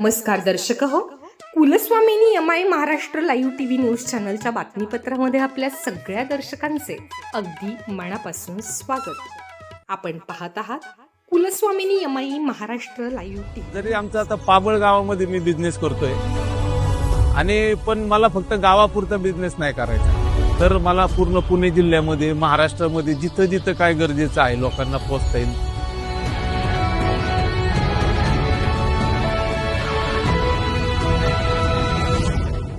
नमस्कार दर्शक हो. Kulswamini M I Maharashtra live T V news चॅनलच्या बातमीपत्रामध्ये आपल्या सगळ्या दर्शकांचे अगदी मनापासून स्वागत. आपण पाहत आहात Kulswamini M I Maharashtra live T जरी आमचा आता पाबळ गावामध्ये मी बिझनेस करतोय आणि पण मला फक्त गावापुरता बिझनेस नाही करायचा. तर मला पूर्ण पुणे जिल्ह्यामध्ये महाराष्ट्रामध्ये जिथं जिथं काय गरजेचं आहे लोकांना पोचता येईल.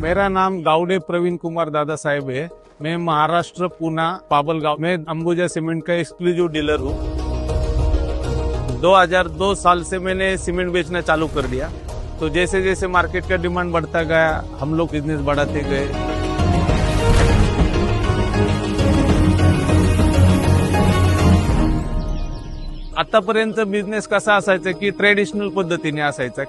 मेरा नाम गावडे प्रवीण कुमार दादा साहेब है। मैं महाराष्ट्र पुना पाबल गांव में अंबुजा सीमेंट का एक्सक्लूसिव डीलर हूँ। 2002 साल से मैंने सीमेंट बेचना चालू कर दिया। तो जैसे जैसे मार्केट का डिमांड बढ़ता गया हम लोग बिजनेस बढ़ाते गए। आतापर्यंत बिझनेस कसा असायचा की ट्रेडिशनल पद्धतीने असायचा.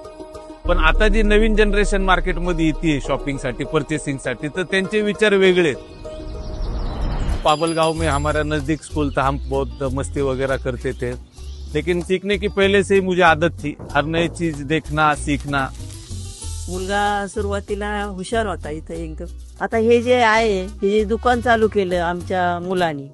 पण आता जी नवीन जनरेशन मार्केटमध्ये येते शॉपिंगसाठी परचेसिंगसाठी तर त्यांचे विचार वेगळे आहेत. पाबल में हमारा नजदीक स्कूल था हम बहुत मस्ती वगैरह करते थे. लेकिन सीखने की पहले से ही मुझे आदत थी हर नई चीज देखना सीखना. मुलगा सुरुवातीला हुशार होता इथं एकदम आता हे जे आहे हे जे दुकान चालू केलं आमच्या मुलांनी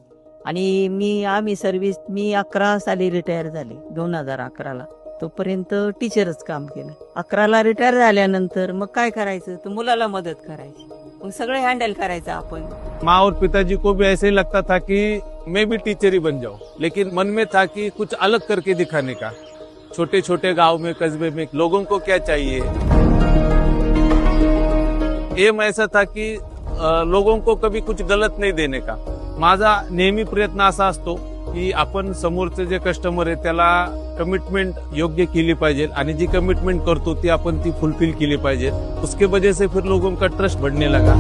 आणि मी आम्ही सर्व्हिस मी अकरा साली रिटायर झाले दोन हजार अकराला. तोपर्यंत टीचरच काम केलं. अकराला रिटायर झाल्यानंतर मग काय करायचं? तर मुलाला मदत करायची. मग सगळं हँडल करायचं आपण. माँ और पिताजी को भी ऐसे ही लगता था कि मैं भी टीचर ही बन जाऊं. लेकिन मन में था कि कुछ अलग करके दिखाने का. छोटे छोटे गांव में कस्बे में लोगों को क्या चाहिए? एम ऐसा था की लोगों को कभी कुछ गलत नाही देने का. माझा नेहमी प्रयत्न असा असतो की आपण समोरचे जे कस्टमर आहे, त्याला कमिटमेंट योग्य केली पाहिजे. आणि जी कमिटमेंट करतो, ती आपण ती फुलफिल केली पाहिजे. उसके वजह से फिर लोगों का ट्रस्ट बढ़ने लगा.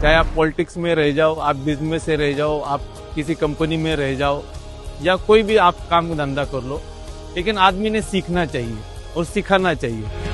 चाहे आप पॉलिटिक्स में रह जाओ, आप बिज़नेस से रह जाओ, आप किसी कंपनी में रह जाओ, या कोई भी आप काम धंधा कर लो, लेकिन आदमी ने सीखना चाहिए और सिखाना चाहिए।